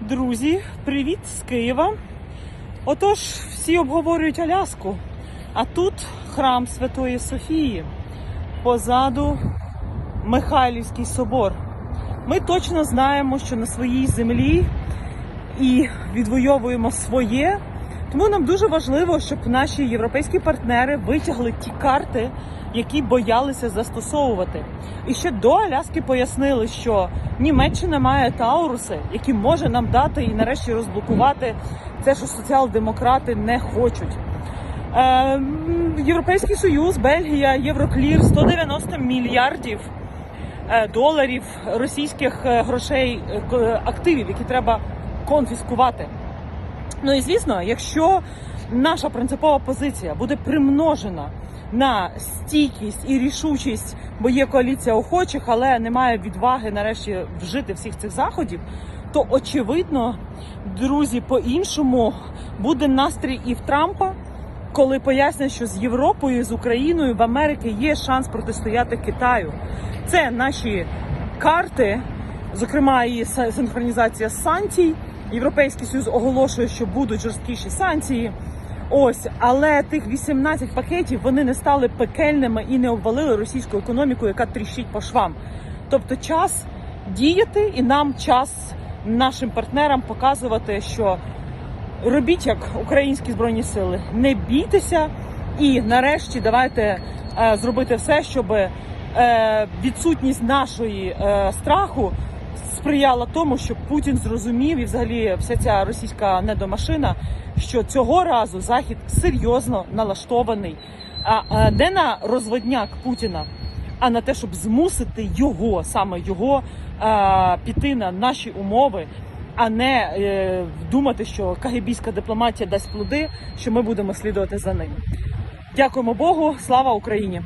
Друзі, привіт з Києва. Отож, всі обговорюють Аляску, а тут храм Святої Софії. Позаду Михайлівський собор. Ми точно знаємо, що на своїй землі і відвоюємо своє. Тому нам дуже важливо, щоб наші європейські партнери витягли ті карти, які боялися застосовувати. І ще до Аляски пояснили, що Німеччина має Тауруси, які може нам дати і нарешті розблокувати це, що соціал-демократи не хочуть. Е, Європейський Союз, Бельгія, Євроклір 190 мільярдів е, доларів російських е, грошей активів, які треба конфіскувати. Ну і звісно, якщо наша принципова позиція буде примножена на стійкість і рішучість, бо є коаліція охочих, але немає відваги нарешті вжити всіх цих заходів, то очевидно, друзі, по-іншому буде настрій і в Трампа, коли пояснять, що з Європою, з Україною в Америки є шанс протистояти Китаю. Це наші карти, зокрема і синхронізація санкцій. Європейський союз оголошує, що будуть жорсткіші санкції. Ось, але тих 18 пакетів вони не стали пекельними і не обвалили російську економіку, яка тріщить по швам. Тобто, час діяти, і нам час нашим партнерам показувати, що робіть як українські збройні сили, не бійтеся, і нарешті давайте е, зробити все, щоб е, відсутність нашої е, страху сприяла тому, щоб Путін зрозумів і взагалі вся ця російська недомашина, що цього разу захід серйозно налаштований, а, не на розводняк Путіна, а на те, щоб змусити його саме його піти на наші умови. А не е, думати, що кагибійська дипломатія дасть плоди, що ми будемо слідувати за ним. Дякуємо Богу, слава Україні!